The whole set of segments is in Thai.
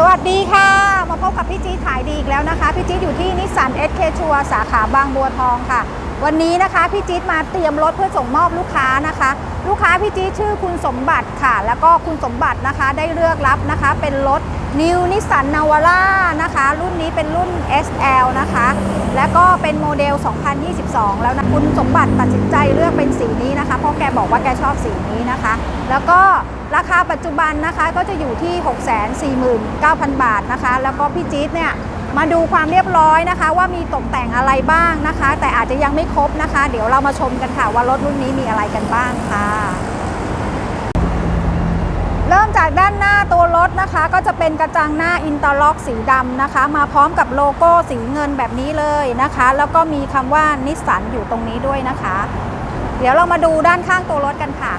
สวัสดีค่ะ มาพบกับพี่จี๊ดขายดีอีกแล้วนะคะ พี่จีอยู่ที่นิสสันเอสเคชัวสาขาบางบัวทองค่ะ วันนี้นะคะพี่จีมาเตรียมรถเพื่อส่งมอบลูกค้านะคะ ลูกค้าพี่จีชื่อคุณสมบัติค่ะ แล้วก็คุณสมบัตินะคะได้เลือกรับนะคะ เป็นรถ New Nissan Navara นะคะ รุ่นนี้เป็นรุ่น SL นะคะ และก็เป็นโมเดล 2022 แล้วนะคุณสมบัติตัดสินใจเลือกเป็นสีนี้นะคะ เพราะแกบอกว่าแกชอบสีนี้นะคะ แล้วก็ราคาปัจจุบันนะคะก็จะอยู่ที่ 649,000 บาทนะคะ แล้วก็พี่จี๊ดเนี่ยมาดูความเรียบร้อยนะคะ ว่ามีตกแต่งอะไรบ้างนะคะ แต่อาจจะยังไม่ครบนะคะ เดี๋ยวเรามาชมกันค่ะว่ารถรุ่นนี้มีอะไรกันบ้างค่ะ เริ่มจากด้านหน้าตัวร ถนะคะก็จะเป็นกระจังหน้าอินเตอร์ล็อกสีดำนะคะ มาพร้อมกับโลโก้สีเงินแบบนี้เลยนะคะ แล้วก็มีคำว่านิสสันอยู่ตรงนี้ด้วยนะคะ เดี๋ยวเรามาดูด้านข้างตัวรถกันค่ะ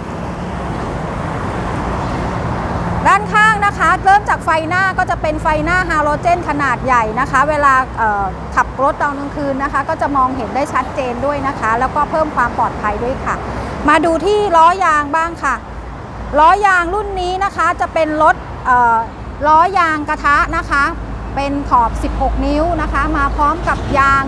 ด้านข้างนะคะ เริ่มจากไฟหน้าก็จะเป็นไฟหน้าฮาโลเจนขนาดใหญ่นะคะ เวลาขับรถตอนกลางคืนนะคะ ก็จะมองเห็นได้ชัดเจนด้วยนะคะ แล้วก็เพิ่มความปลอดภัยด้วยค่ะ มาดูที่ล้อยางบ้างค่ะล้อยางรุ่นนี้นะคะจะเป็นรถ ล้อยางกระทะนะคะ เป็นขอบ 16 นิ้วนะคะ มาพร้อมกับยาง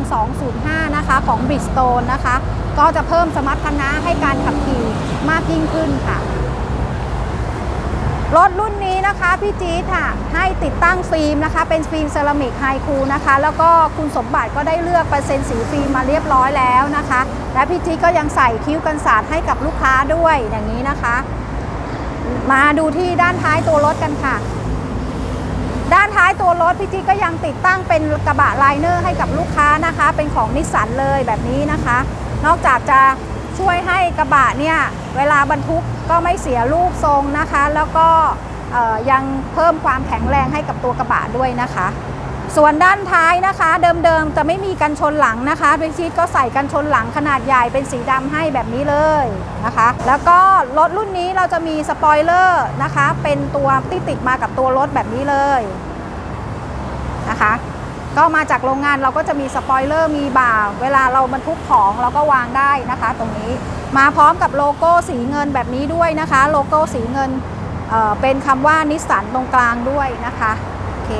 205 นะคะ ของ Bridgestone นะคะ ก็จะเพิ่มสมรรถนะให้การขับขี่มากยิ่งขึ้นค่ะ รถรุ่นนี้นะคะพี่จี๊ดค่ะ ให้ติดตั้งฟิล์มนะคะ เป็นฟิล์มเซรามิกไฮคูนะคะ แล้วก็คุณสมบัติก็ได้เลือกเปอร์เซ็นต์สีฟิล์มมาเรียบร้อยแล้วนะคะ และพี่จี๊ดก็ยังใส่คิ้วกันสาดให้กับลูกค้าด้วยอย่างนี้นะคะ มาดูที่ด้านท้ายตัวรถกันค่ะ ด้านท้ายตัวรถพี่จี๊ดก็ยังติดตั้งเป็นกระบะไลเนอร์ให้กับลูกค้านะคะ เป็นของนิสสันเลยแบบนี้นะคะ นอกจากจะช่วยให้กระบะเนี่ยเวลาบรรทุกก็ไม่เสียรูปทรงนะคะ แล้วก็ยังเพิ่มความแข็งแรงให้กับตัวกระบะด้วยนะคะ ส่วนด้านท้ายนะคะ เดิมๆจะไม่มีกันชนหลังนะคะพี่ชีตก็ใส่กันชนหลังขนาดใหญ่เป็นสีดำให้แบบนี้เลยนะคะ แล้วก็รถรุ่นนี้เราจะมีสปอยเลอร์นะคะ เป็นตัวที่ติดมากับตัวรถแบบนี้เลยนะคะ ก็มาจากโรงงานเราก็จะมีสปอยเลอร์มีบ่าเวลาเราบรรทุกของเราก็วางได้นะคะ ตรงนี้มาพร้อมกับโลโก้สีเงินแบบนี้ด้วยนะคะ โลโก้สีเงินเเป็นคำว่านิสสันตรงกลางด้วยนะคะโอเค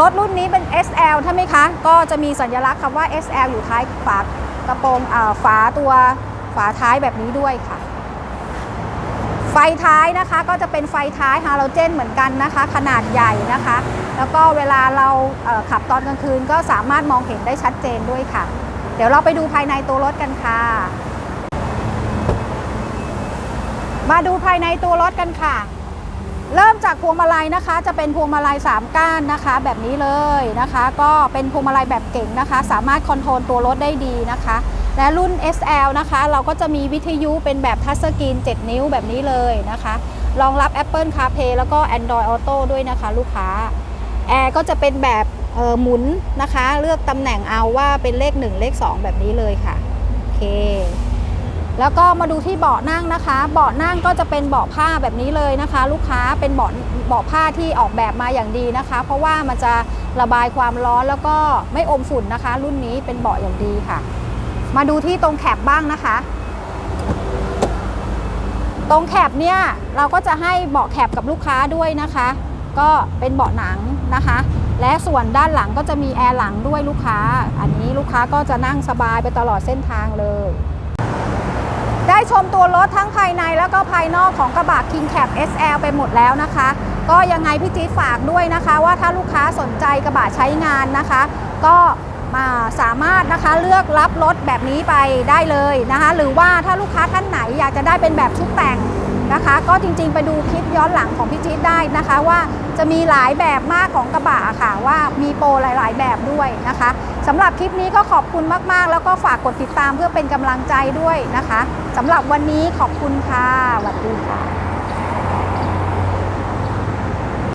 รถรุ่นนี้เป็น SL ใช่ไหมคะ ก็จะมีสัญลักษณ์คำว่า SL อยู่ท้ายฝากระโปรงฝาตัวฝาท้ายแบบนี้ด้วยค่ะ ไฟท้ายนะคะก็จะเป็นไฟท้ายฮาโลเจนเหมือนกันนะคะ ขนาดใหญ่นะคะ แล้วก็เวลาเราเขับตอนกลางคืนก็สามารถมองเห็นได้ชัดเจนด้วยค่ะ เดี๋ยวเราไปดูภายในตัวรถกันค่ะ มาดูภายในตัวรถกันค่ะ เริ่มจากพวงมาลัยนะคะ จะเป็นพวงมาลัย 3 ก้านนะคะ แบบนี้เลยนะคะ ก็เป็นพวงมาลัยแบบเก่งนะคะ สามารถคอนโทรลตัวรถได้ดีนะคะ และรุ่น SL นะคะ เราก็จะมีวิทยุเป็นแบบทัชสกรีน 7 นิ้วแบบนี้เลยนะคะรองรับ Apple CarPlay แล้วก็ Android Auto ด้วยนะคะ ลูกค้าแอร์ก็จะเป็นแบบเอ่อหมุนนะคะ เลือกตำแหน่งเอาว่าเป็นเลข 1 เลข 2 แบบนี้เลยค่ะ แล้วก็มาดูที่เบาะนั่งนะคะ เบาะนั่งก็จะเป็นเบาะผ้าแบบนี้เลยนะคะ ลูกค้าเป็นเบาะเบาะผ้าที่ออกแบบมาอย่างดีนะคะ เพราะว่ามันจะระบายความร้อนแล้วก็ไม่อมฝุ่นนะคะ รุ่นนี้เป็นเบาะอย่างดีค่ะ มาดูที่ตรงแคปบ้างนะคะ ตรงแคปเนี่ยเราก็จะให้เบาะแคปกับลูกค้าด้วยนะคะ ก็เป็นเบาะหนังนะคะ และส่วนด้านหลังก็จะมีแอร์หลังด้วยลูกค้า อันนี้ลูกค้าก็จะนั่งสบายไปตลอดเส้นทางเลย ได้ชมตัวรถทั้งภายในแล้วก็ภายนอกของกระบะ King Cab SL ไปหมดแล้วนะคะ ก็ยังไงพี่จี๊ดฝากด้วยนะคะ ว่าถ้าลูกค้าสนใจกระบะใช้งานนะคะ ก็มาสามารถนะคะเลือกรับรถแบบนี้ไปได้เลยนะคะ หรือว่าถ้าลูกค้าท่านไหนอยากจะได้เป็นแบบชุดแต่ง นะคะ ก็จริงๆไปดูคลิปย้อนหลังของพี่จี๊ดได้นะคะ ว่าจะมีหลายแบบมากของกระบะอะค่ะ ว่ามีโปรหลาย ๆ แบบด้วยนะคะสำหรับคลิปนี้ก็ขอบคุณมากๆ แล้วก็ฝากกดติดตามเพื่อเป็นกำลังใจด้วยนะคะสำหรับวันนี้ขอบคุณค่ะสวัสดีค่ะ